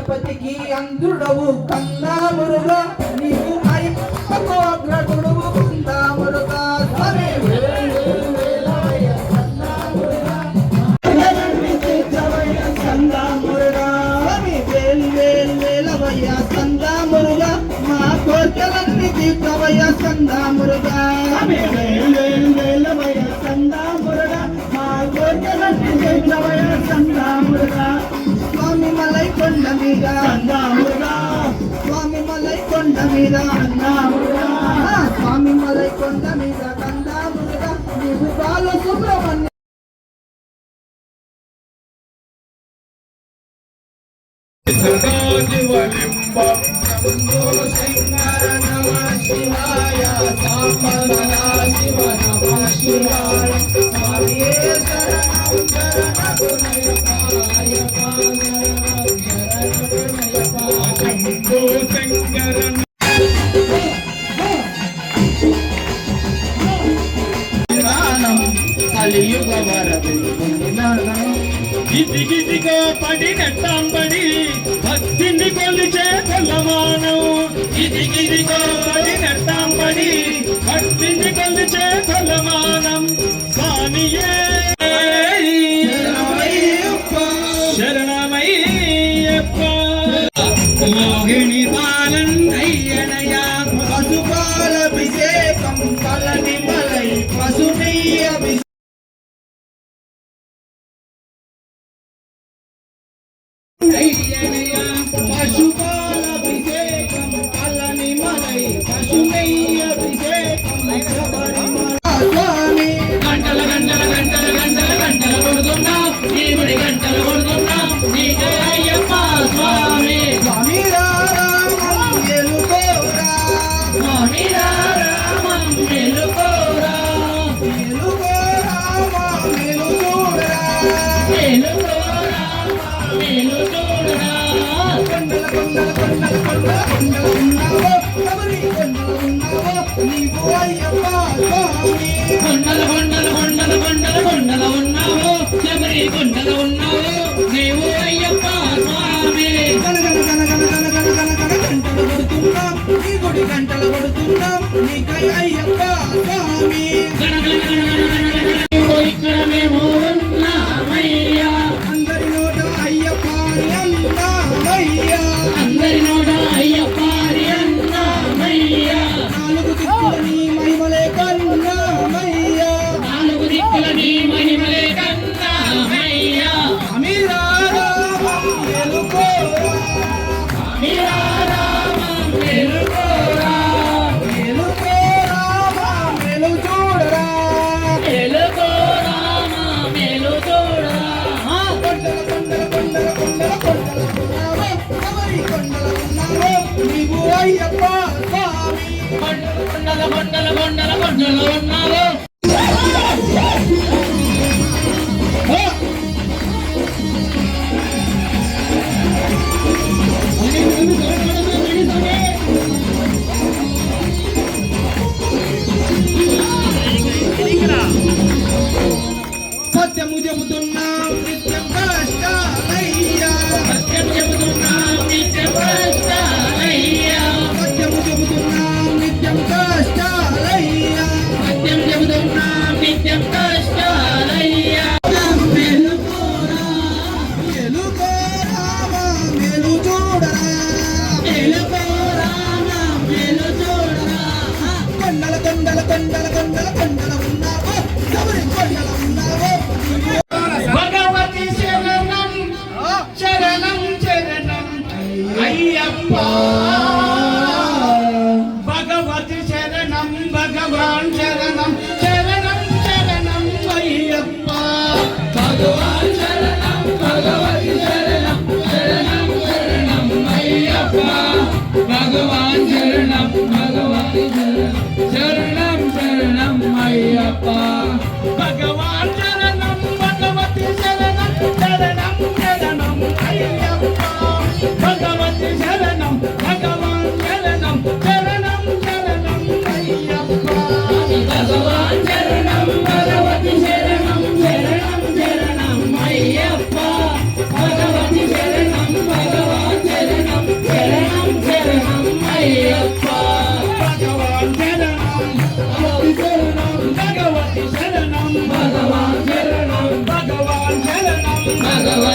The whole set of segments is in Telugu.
గణపతికి అంధుడవు కన్నా మురుగా నీవు అయ్యప్పకు అగ్రగుడు తీర్చవయ్యా సందామురుగా మా కోరికలన్నీ తీర్చవయ్యా సందామురుగా సందామురుగా మా కోరికలన్నీ తీర్చవయ్యా స్వామి మలై కొండ మీద. స్వామి మలై కొండ మీద స్వామి మలై కొండ మీద Subrahmanya Shambhu Shambhu Shambhu Yeah, yeah. కొండల కొండల కొండల కొండల కొండల ఉన్నావు శబరి కొండల ఉన్నావు నీవు కొండల కొండలో ఉన్నావో. 面对 பகவான் சரணம் பகவான் சரணம் சரணம் ஐயப்பா பகவான்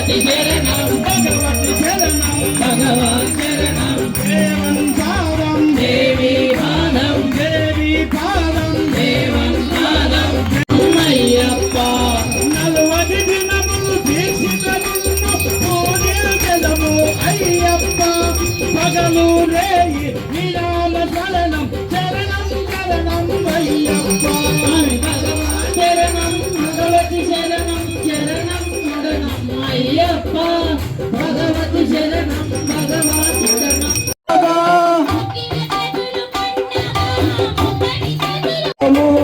गति मेरे Hello.